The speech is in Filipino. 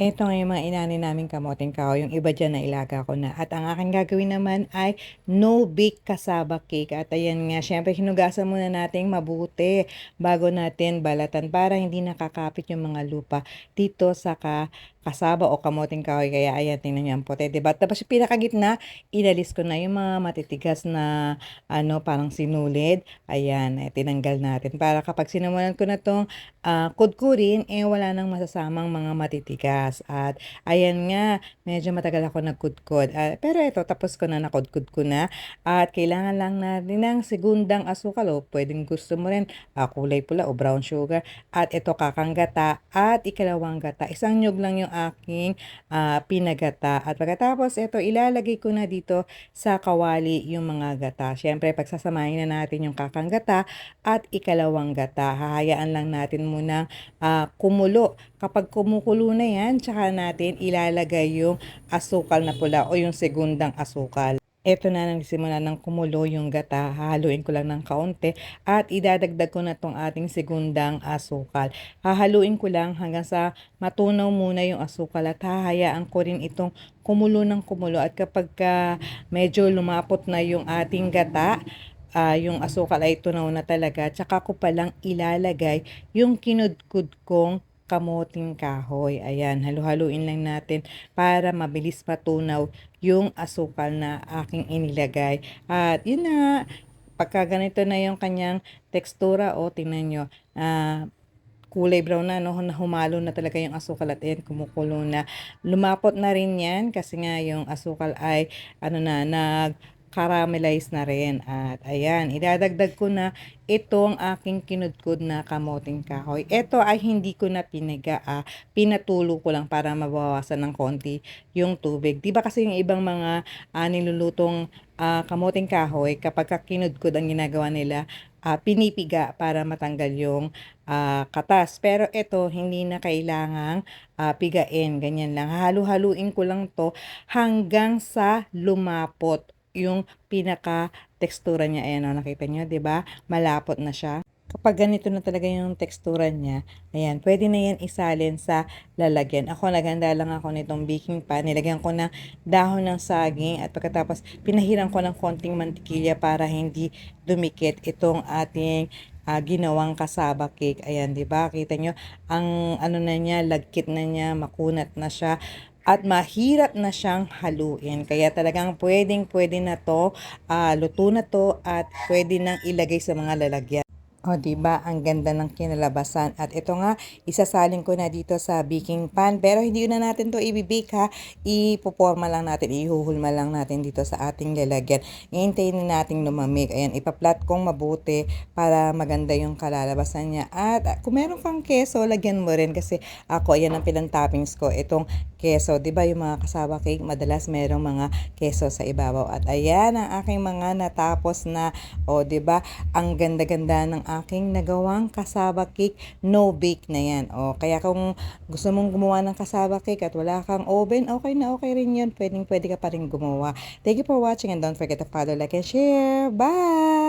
Eto nga mga inaani naming kamoting kahoy, yung iba diyan nailaga ko na. At ang aking gagawin naman ay no bake cassava cake. At ayan nga, syempre hinugasan muna natin mabuti bago natin balatan para hindi nakakapit yung mga lupa dito sa ka kasaba o kamoting kahoy. Kaya ayan, tingnan niyo ang puti, diba? Tapos yung pinakagitna, inalis ko na yung mga matitigas na ano, parang sinulid. Ayan, eh, tinanggal natin. Para kapag sinamunan ko na tong ah, kudkurin, eh wala nang masasamang mga matitigas. At ayan nga, medyo matagal ako nagkudkod. Ah, pero ito, tapos ko na, nakudkod ko na. At kailangan lang natin ng segundang asukal o pwedeng gusto mo rin ah, kulay pula o brown sugar. At ito kakang gata at ikalawang gata. Isang nyug lang yung aking ah, pinagata. At pagkatapos ito, ilalagay ko na dito sa kawali yung mga gata. Siyempre, pagsasamahin na natin yung kakang gata at ikalawang gata. Hahayaan lang natin munang ah, kumulo. Kapag kumukulo na yan, tsaka natin ilalagay yung asukal na pula o yung segundang asukal. Ito na nagsimula ng kumulo yung gata, hahaluin ko lang ng kaunti at idadagdag ko na tong ating segundang asukal. Hahaluin ko lang hanggang sa matunaw muna yung asukal at hahayaan ko rin itong kumulo ng kumulo. At kapag ka medyo lumapot na yung ating gata, ah, yung asukal ay tunaw na talaga, tsaka ko palang ilalagay yung kinudkud kong kamoting kahoy. Ayan, halu-haluin lang natin para mabilis matunaw yung asukal na aking inilagay. At yun na, pagka ganito na yung kanyang tekstura, o tingnan nyo, ah, kulay brown na, no? Humalo na talaga yung asukal at ayan, kumukulo na. Lumapot na rin yan kasi nga yung asukal ay, ano na, nag caramelize na rin. At ayan, idadagdag ko na itong aking kinudkod na kamoting kahoy. Ito ay hindi ko na piniga, ah, pinatulo ko lang para mabawasan ng konti yung tubig. Di ba kasi yung ibang mga ah, nilulutong ah, kamoting kahoy, kapag ka kinudkod ang ginagawa nila, ah, pinipiga para matanggal yung ah, katas. Pero ito, hindi na kailangang ah, pigain. Ganyan lang. Halu-haluin ko lang to hanggang sa lumapot yung pinaka tekstura niya. Ayan o, nakita niyo, 'di ba? Malapot na siya. Kapag ganito na talaga yung tekstura niya, ayan, pwede na yan isalin sa lalagyan. Ako, naganda lang ako nitong baking pan. Nilagyan ko ng dahon ng saging at pagkatapos pinahiran ko ng konting mantikilya para hindi dumikit itong ating ah, ginawang kasaba cake. Ayan, 'di ba? Kita nyo, ang ano na niya, lagkit na niya, makunat na siya at mahirap na siyang haluin. Kaya talagang pwedeng pwede na to, ah, luto na to at pwede nang ilagay sa mga lalagyan. O, di ba Ang ganda ng kinalabasan. At ito nga, isasalin ko na dito sa baking pan. Pero hindi na natin to ibibake ha. Ipoporma lang natin, ihuhulma lang natin dito sa ating lalagyan. Hintayin na natin lumamig. Ayan, ipaplat kong mabuti para maganda yung kalalabasan niya. At kung meron kang keso, lagyan mo rin. Kasi ako, ayan ang pilang toppings ko. Itong keso. Ba yung mga kasaba cake, madalas merong mga keso sa ibabaw. At ayan ang aking mga natapos na, o di ba ang ganda-ganda ng aking nagawang kasaba cake, no bake na yan. O kaya kung gusto mong gumawa ng kasaba cake at wala kang oven, okay na okay rin yun. Pwedeng pwede ka pa rin gumawa. Thank you for watching and don't forget to follow, like, and share. Bye!